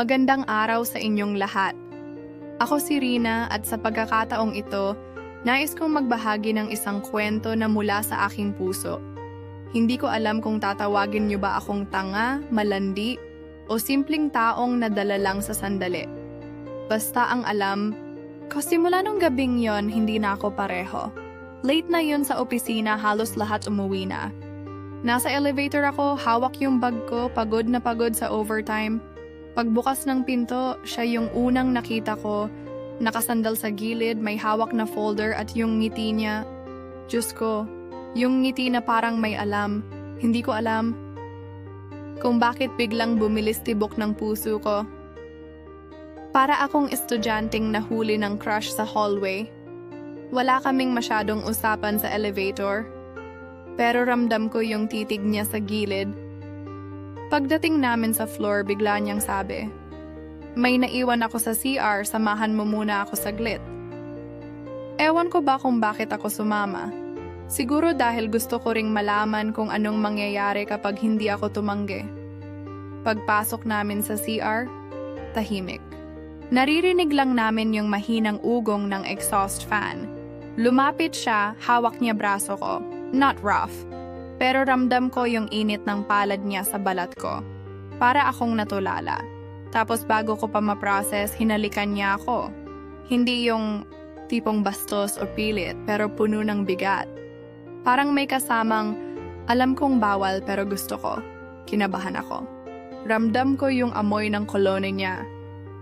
Magandang araw sa inyong lahat. Ako si Rina at sa pagkakataong ito, nais kong magbahagi ng isang kwento na mula sa aking puso. Hindi ko alam kung tatawagin niyo ba akong tanga, malandi, o simpleng taong nadala lang sa sandali. Basta ang alam, ko simula nung gabing yon hindi na ako pareho. Late na yun sa opisina, halos lahat umuwi na. Nasa elevator ako, hawak yung bag ko, pagod na pagod sa overtime. Pagbukas ng pinto, siya yung unang nakita ko. Nakasandal sa gilid, may hawak na folder at yung ngiti niya. Diyos ko, yung ngiti na parang may alam. Hindi ko alam kung bakit biglang bumilis tibok ng puso ko. Para akong estudyanteng nahuli ng crush sa hallway. Wala kaming masyadong usapan sa elevator. Pero ramdam ko yung titig niya sa gilid Pagdating namin sa floor, bigla niyang sabi, May naiwan ako sa CR, samahan mo muna ako saglit. Ewan ko ba kung bakit ako sumama. Siguro dahil gusto ko ring malaman kung anong mangyayari kapag hindi ako tumanggi. Pagpasok namin sa CR, tahimik. Naririnig lang namin yung mahinang ugong ng exhaust fan. Lumapit siya, hawak niya braso ko. Not rough, pero ramdam ko yung init ng palad niya sa balat ko. Para akong natulala. Tapos bago ko pa ma-process, hinalikan niya ako. Hindi yung tipong bastos o pilit, pero puno ng bigat. Parang may kasamang, alam kong bawal pero gusto ko. Kinabahan ako. Ramdam ko yung amoy ng kolone niya,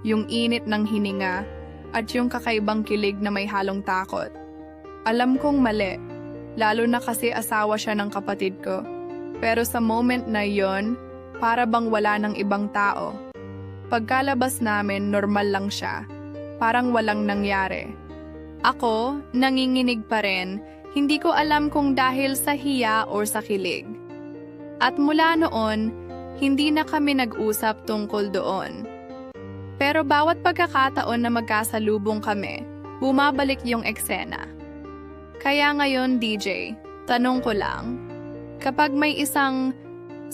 yung init ng hininga, at yung kakaibang kilig na may halong takot. Alam kong mali, lalo na kasi asawa siya ng kapatid ko. Pero sa moment na yon, para bang wala ng ibang tao. Pagkalabas namin, normal lang siya. Parang walang nangyari. Ako, nanginginig pa rin, hindi ko alam kung dahil sa hiya o sa kilig. At mula noon, hindi na kami nag-usap tungkol doon. Pero bawat pagkakataon na magkasalubong kami, bumabalik yung eksena. Kaya ngayon, DJ, tanong ko lang, kapag may isang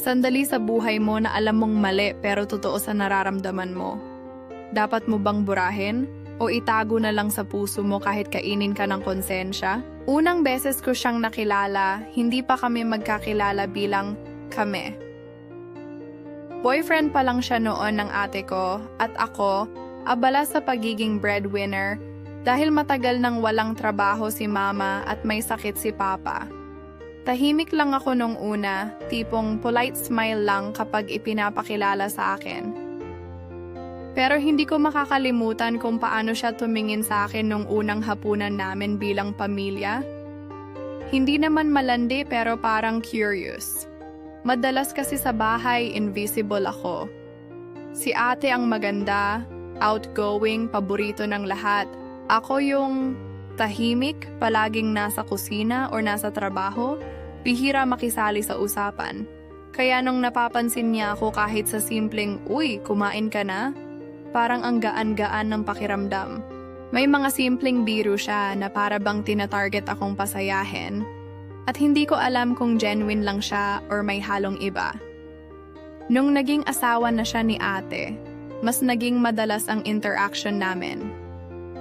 sandali sa buhay mo na alam mong mali pero totoo sa nararamdaman mo, dapat mo bang burahin o itago na lang sa puso mo kahit kainin ka ng konsensya? Unang beses ko siyang nakilala, hindi pa kami magkakilala bilang kami. Boyfriend pa lang siya noon ng ate ko at ako, abala sa pagiging breadwinner dahil matagal nang walang trabaho si mama at may sakit si papa. Tahimik lang ako nung una, tipong polite smile lang kapag ipinapakilala sa akin. Pero hindi ko makakalimutan kung paano siya tumingin sa akin nung unang hapunan namin bilang pamilya. Hindi naman malandi pero parang curious. Madalas kasi sa bahay, invisible ako. Si ate ang maganda, outgoing, paborito ng lahat, ako yung tahimik, palaging nasa kusina or nasa trabaho, bihira makisali sa usapan. Kaya nung napapansin niya ako kahit sa simpleng, uy, kumain ka na? Parang ang gaan-gaan ng pakiramdam. May mga simpleng biro siya na para bang tinatarget akong pasayahin. At hindi ko alam kung genuine lang siya or may halong iba. Nung naging asawa na siya ni ate, mas naging madalas ang interaction namin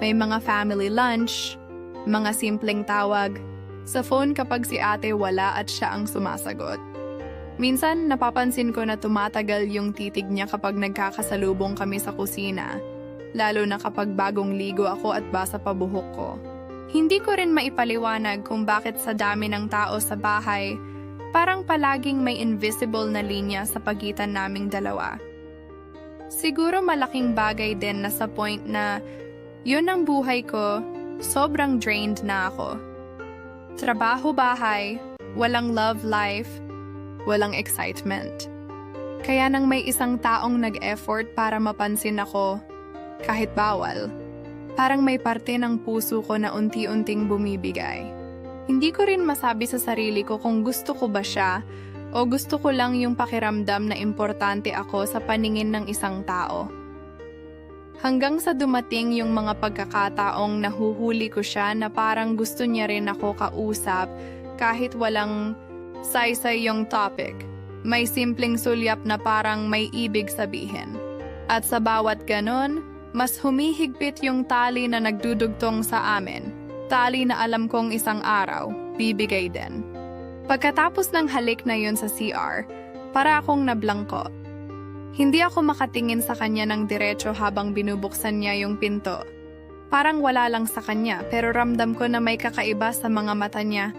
may mga family lunch, mga simpleng tawag, sa phone kapag si ate wala at siya ang sumasagot. Minsan, napapansin ko na tumatagal yung titig niya kapag nagkakasalubong kami sa kusina, lalo na kapag bagong ligo ako at basa pa buhok ko. Hindi ko rin maipaliwanag kung bakit sa dami ng tao sa bahay, parang palaging may invisible na linya sa pagitan naming dalawa. Siguro malaking bagay din na sa point na yun ang buhay ko, sobrang drained na ako. Trabaho bahay, walang love life, walang excitement. Kaya nang may isang taong nag-effort para mapansin ako, kahit bawal, parang may parte ng puso ko na unti-unting bumibigay. Hindi ko rin masabi sa sarili ko kung gusto ko ba siya o gusto ko lang yung pakiramdam na importante ako sa paningin ng isang tao. Hanggang sa dumating yung mga pagkakataong nahuhuli ko siya na parang gusto niya rin ako kausap kahit walang saysay yung topic. May simpleng sulyap na parang may ibig sabihin. At sa bawat ganon, mas humihigpit yung tali na nagdudugtong sa amin. Tali na alam kong isang araw, bibigay din. Pagkatapos ng halik na yun sa CR, para akong nablangko. Hindi ako makatingin sa kanya ng diretso habang binubuksan niya yung pinto. Parang wala lang sa kanya pero ramdam ko na may kakaiba sa mga mata niya.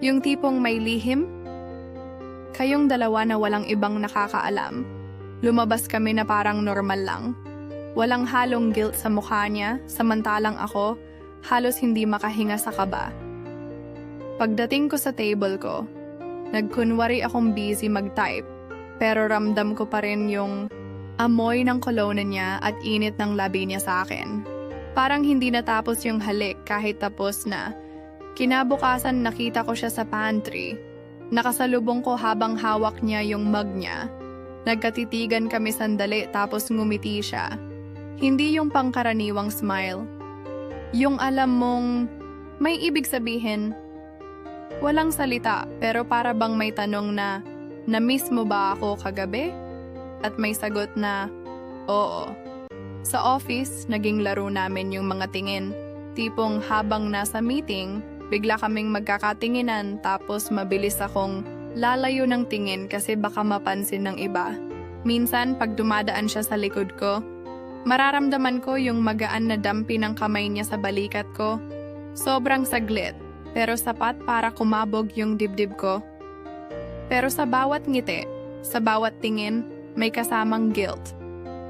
Yung tipong may lihim. Kayong dalawa na walang ibang nakakaalam. Lumabas kami na parang normal lang. Walang halong guilt sa mukha niya, samantalang ako, halos hindi makahinga sa kaba. Pagdating ko sa table ko, nagkunwari akong busy mag-type, pero ramdam ko pa rin yung amoy ng kolona niya at init ng labi niya sa akin. Parang hindi natapos yung halik kahit tapos na. Kinabukasan nakita ko siya sa pantry. Nakasalubong ko habang hawak niya yung mug niya. Nagkatitigan kami sandali tapos ngumiti siya. Hindi yung pangkaraniwang smile. Yung alam mong may ibig sabihin. Walang salita pero para bang may tanong na, na-miss mo ba ako kagabi? At may sagot na, oo. Sa office, naging laro namin yung mga tingin. Tipong habang nasa meeting, bigla kaming magkakatinginan tapos mabilis akong lalayo ng tingin kasi baka mapansin ng iba. Minsan, pag dumadaan siya sa likod ko, mararamdaman ko yung magaan na dampi ng kamay niya sa balikat ko. Sobrang saglit, pero sapat para kumabog yung dibdib ko. Pero sa bawat ngiti, sa bawat tingin, may kasamang guilt.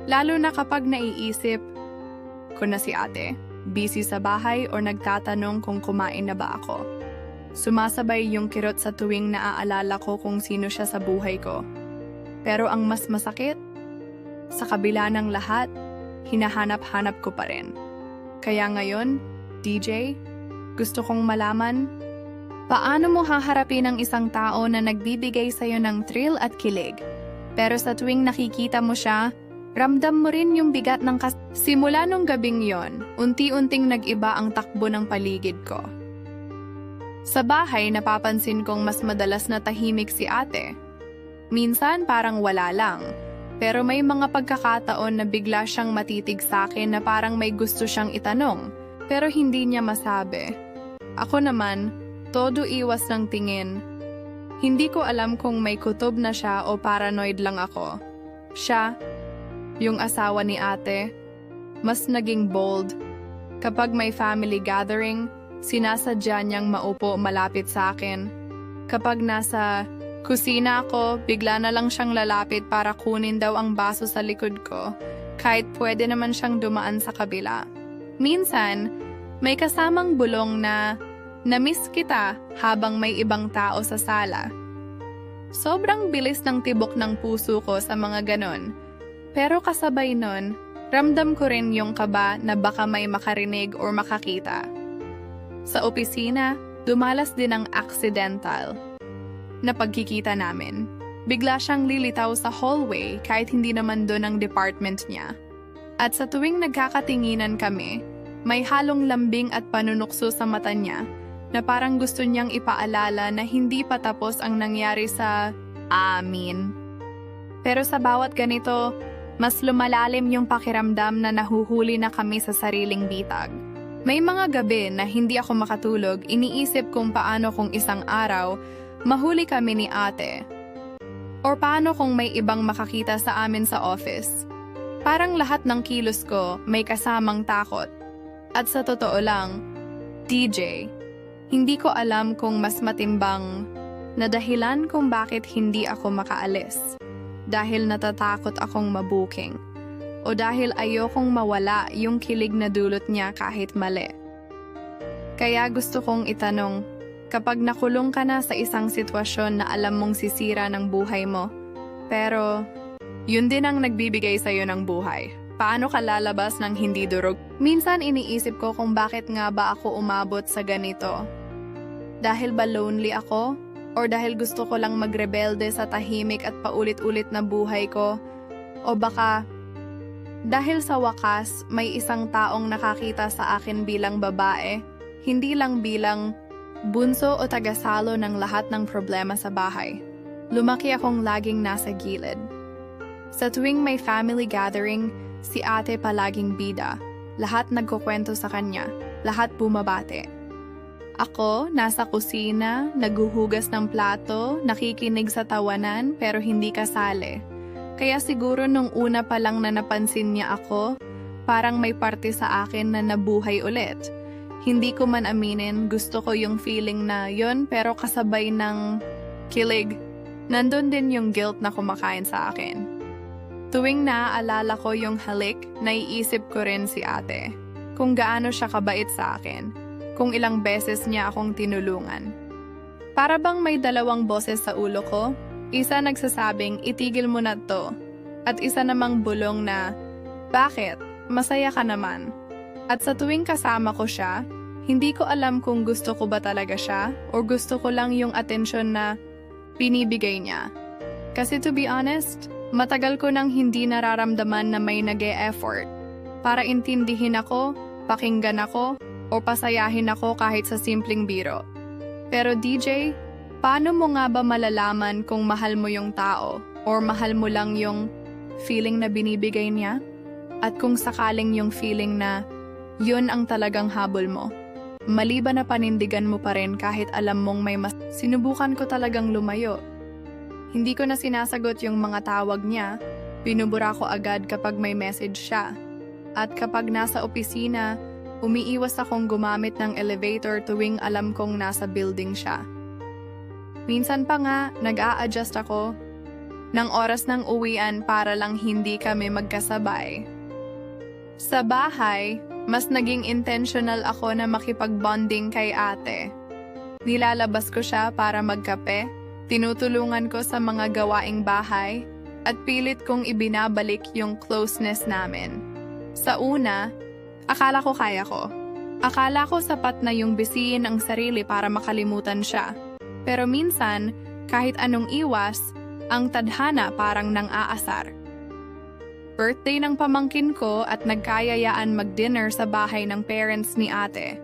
Lalo na kapag naiisip ko na si ate, busy sa bahay o nagtatanong kung kumain na ba ako. Sumasabay yung kirot sa tuwing naaalala ko kung sino siya sa buhay ko. Pero ang mas masakit, sa kabila ng lahat, hinahanap-hanap ko pa rin. Kaya ngayon, DJ, gusto kong malaman, paano mo haharapin ang isang tao na nagbibigay sa'yo ng thrill at kilig? Pero sa tuwing nakikita mo siya, ramdam mo rin yung bigat ng kas... Simula nung gabing yon, unti-unting nag-iba ang takbo ng paligid ko. Sa bahay, napapansin kong mas madalas na tahimik si ate. Minsan parang wala lang, pero may mga pagkakataon na bigla siyang matitig sa akin na parang may gusto siyang itanong, pero hindi niya masabi. Ako naman, todo iwas ng tingin. Hindi ko alam kung may kutob na siya o paranoid lang ako. Siya, yung asawa ni ate, mas naging bold. Kapag may family gathering, sinasadya niyang maupo malapit sa akin. Kapag nasa kusina ako, bigla na lang siyang lalapit para kunin daw ang baso sa likod ko, kahit pwede naman siyang dumaan sa kabila. Minsan, may kasamang bulong na Namiss kita habang may ibang tao sa sala. Sobrang bilis ng tibok ng puso ko sa mga ganon. Pero kasabay nun, ramdam ko rin yung kaba na baka may makarinig or makakita. Sa opisina, dumalas din ang accidental na pagkikita namin. Bigla siyang lilitaw sa hallway kahit hindi naman doon ang department niya. At sa tuwing nagkakatinginan kami, may halong lambing at panunukso sa mata niya na parang gusto niyang ipaalala na hindi pa tapos ang nangyari sa amin. Pero sa bawat ganito, mas lumalalim yung pakiramdam na nahuhuli na kami sa sariling bitag. May mga gabi na hindi ako makatulog, iniisip kung paano kung isang araw, mahuli kami ni ate. Or paano kung may ibang makakita sa amin sa office. Parang lahat ng kilos ko may kasamang takot. At sa totoo lang, DJ, hindi ko alam kung mas matimbang na dahilan kung bakit hindi ako makaalis. Dahil natatakot akong mabuking. O dahil ayokong mawala yung kilig na dulot niya kahit mali. Kaya gusto kong itanong, kapag nakulong ka na sa isang sitwasyon na alam mong sisira ng buhay mo, pero yun din ang nagbibigay sa'yo ng buhay. Paano ka lalabas ng hindi durog? Minsan iniisip ko kung bakit nga ba ako umabot sa ganito. Dahil ba lonely ako? Or dahil gusto ko lang magrebelde sa tahimik at paulit-ulit na buhay ko? O baka dahil sa wakas may isang taong nakakita sa akin bilang babae, hindi lang bilang bunso o tagasalo ng lahat ng problema sa bahay. Lumaki akong laging nasa gilid. Sa tuwing may family gathering, si ate palaging bida. Lahat nagkukwento sa kanya, lahat bumabate. Ako, nasa kusina, naguhugas ng plato, nakikinig sa tawanan pero hindi kasali. Kaya siguro nung una pa lang na napansin niya ako, parang may parte sa akin na nabuhay ulit. Hindi ko man aminin, gusto ko yung feeling na yon pero kasabay ng kilig. Nandun din yung guilt na kumakain sa akin. Tuwing naaalala ko yung halik, naiisip ko rin si ate. Kung gaano siya kabait sa akin. Kung ilang beses niya akong tinulungan. Para bang may dalawang boses sa ulo ko, isa nagsasabing itigil mo na to. At isa namang bulong na, bakit? Masaya ka naman. At sa tuwing kasama ko siya, hindi ko alam kung gusto ko ba talaga siya o gusto ko lang yung atensyon na binibigay niya. Kasi to be honest, matagal ko nang hindi nararamdaman na may nag effort para intindihin ako, pakinggan ako, o pasayahin ako kahit sa simpleng biro. Pero DJ, paano mo nga ba malalaman kung mahal mo yung tao or mahal mo lang yung feeling na binibigay niya? At kung sakaling yung feeling na yun ang talagang habol mo? Maliban na panindigan mo pa rin kahit alam mong may mas... Sinubukan ko talagang lumayo. Hindi ko na sinasagot yung mga tawag niya. Binubura ko agad kapag may message siya. At kapag nasa opisina, umiiwas akong gumamit ng elevator tuwing alam kong nasa building siya. Minsan pa nga, nag-a-adjust ako ng oras ng uwian para lang hindi kami magkasabay. Sa bahay, mas naging intentional ako na makipag-bonding kay ate. Nilalabas ko siya para magkape, tinutulungan ko sa mga gawaing bahay, at pilit kong ibinabalik yung closeness namin. Sa una, akala ko kaya ko. Akala ko sapat na yung bisiin ang sarili para makalimutan siya. Pero minsan, kahit anong iwas, ang tadhana parang nang aasar. Birthday ng pamangkin ko at nagkayayaan mag-dinner sa bahay ng parents ni ate.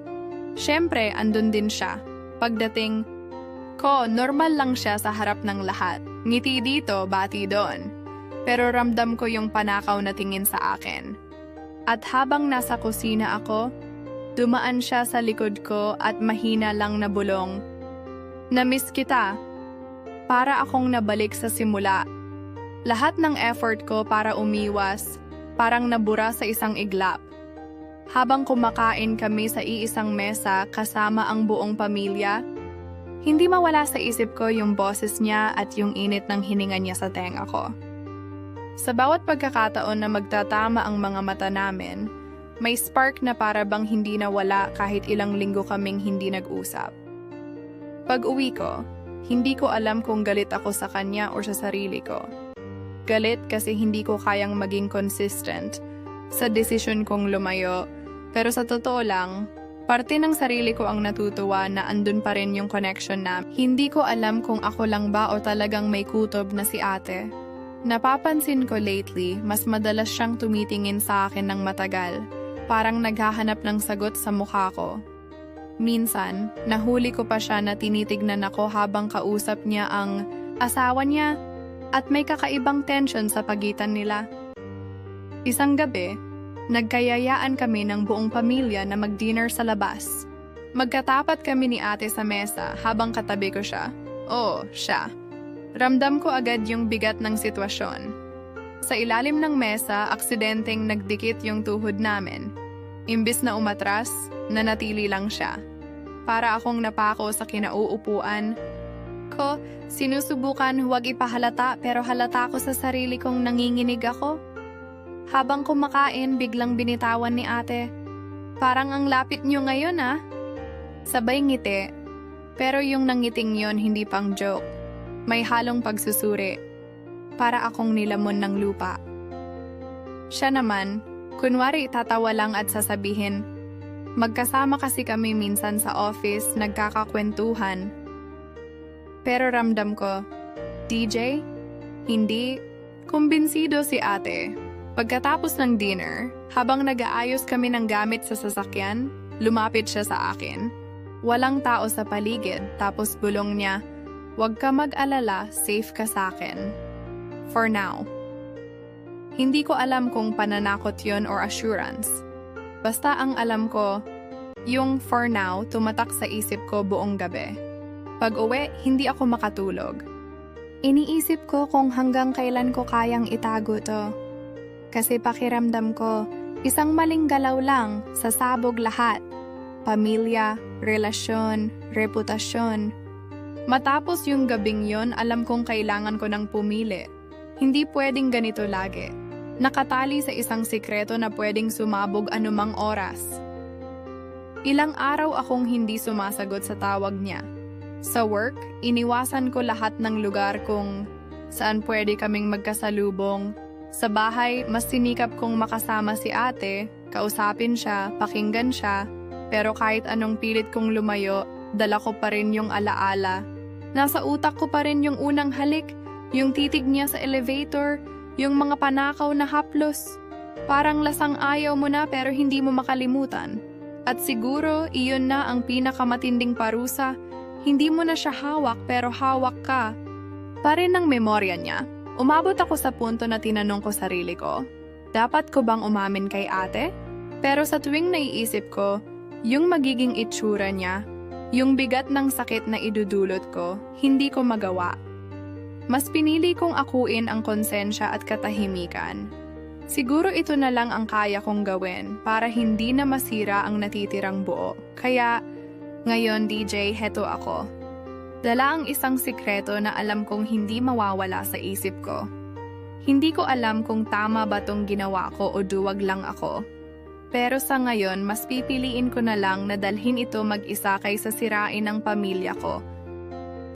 Siyempre, andun din siya. Pagdating ko, normal lang siya sa harap ng lahat. Ngiti dito, bati doon. Pero ramdam ko yung panakaw na tingin sa akin. At habang nasa kusina ako, dumaan siya sa likod ko at mahina lang na bulong. Namiss kita. Para akong nabalik sa simula. Lahat ng effort ko para umiwas, parang nabura sa isang iglap. Habang kumakain kami sa iisang mesa kasama ang buong pamilya, hindi mawala sa isip ko yung boses niya at yung init ng hininga niya sa tenga ko. Sa bawat pagkakataon na magtatama ang mga mata namin, may spark na para bang hindi nawala kahit ilang linggo kaming hindi nag-usap. Pag uwi ko, hindi ko alam kung galit ako sa kanya o sa sarili ko. Galit kasi hindi ko kayang maging consistent sa desisyon kong lumayo, pero sa totoo lang, parte ng sarili ko ang natutuwa na andun pa rin yung connection na hindi ko alam kung ako lang ba o talagang may kutob na si ate. Napapansin ko lately, mas madalas siyang tumitingin sa akin ng matagal, parang naghahanap ng sagot sa mukha ko. Minsan, nahuli ko pa siya na tinitignan ako habang kausap niya ang asawa niya at may kakaibang tension sa pagitan nila. Isang gabi, nagkayayaan kami ng buong pamilya na mag-dinner sa labas. Magkatapat kami ni ate sa mesa habang katabi ko siya. Oo, siya. Ramdam ko agad yung bigat ng sitwasyon. Sa ilalim ng mesa, aksidenteng nagdikit yung tuhod namin. Imbis na umatras, nanatili lang siya. Para akong napako sa kinauupuan ko, sinusubukan huwag ipahalata pero halata ko sa sarili kong nanginginig ako. Habang kumakain, biglang binitawan ni ate. Parang ang lapit niyo ngayon ah. Sabay ngiti. Pero yung nangiting yon hindi pang joke. May halong pagsusuri. Para akong nilamon ng lupa. Siya naman, kunwari tatawa lang at sasabihin, Magkasama kasi kami minsan sa office, nagkakakwentuhan. Pero ramdam ko, DJ? Hindi. Kumbinsido si ate. Pagkatapos ng dinner, habang nag-aayos kami ng gamit sa sasakyan, lumapit siya sa akin. Walang tao sa paligid, tapos bulong niya, Huwag ka mag-alala, safe ka sa akin. For now. Hindi ko alam kung pananakot yon or assurance. Basta ang alam ko, yung for now tumatak sa isip ko buong gabi. Pag uwi, hindi ako makatulog. Iniisip ko kung hanggang kailan ko kayang itago to. Kasi pakiramdam ko, isang maling galaw lang, sasabog lahat. Pamilya, relasyon, reputasyon. Matapos yung gabing yon, alam kong kailangan ko ng pumili. Hindi pwedeng ganito lagi. Nakatali sa isang sikreto na pwedeng sumabog anumang oras. Ilang araw akong hindi sumasagot sa tawag niya. Sa work, iniwasan ko lahat ng lugar kung saan pwede kaming magkasalubong. Sa bahay, mas sinikap kong makasama si ate, kausapin siya, pakinggan siya, pero kahit anong pilit kong lumayo, dala ko pa rin yung alaala. Nasa utak ko pa rin yung unang halik, yung titig niya sa elevator, yung mga panakaw na haplos. Parang lasang ayaw mo na pero hindi mo makalimutan. At siguro, iyon na ang pinakamatinding parusa. Hindi mo na siya hawak pero hawak ka. Parin ng memorya niya. Umabot ako sa punto na tinanong ko sarili ko, dapat ko bang umamin kay ate? Pero sa tuwing naiisip ko, yung magiging itsura niya, yung bigat ng sakit na idudulot ko, hindi ko magawa. Mas pinili kong akuin ang konsensya at katahimikan. Siguro ito na lang ang kaya kong gawin para hindi na masira ang natitirang buo. Kaya, ngayon DJ, heto ako. Dala ang isang sikreto na alam kong hindi mawawala sa isip ko. Hindi ko alam kung tama ba tong ginawa ko o duwag lang ako. Pero sa ngayon, mas pipiliin ko na lang na dalhin ito mag-isa kaysa sirain ang pamilya ko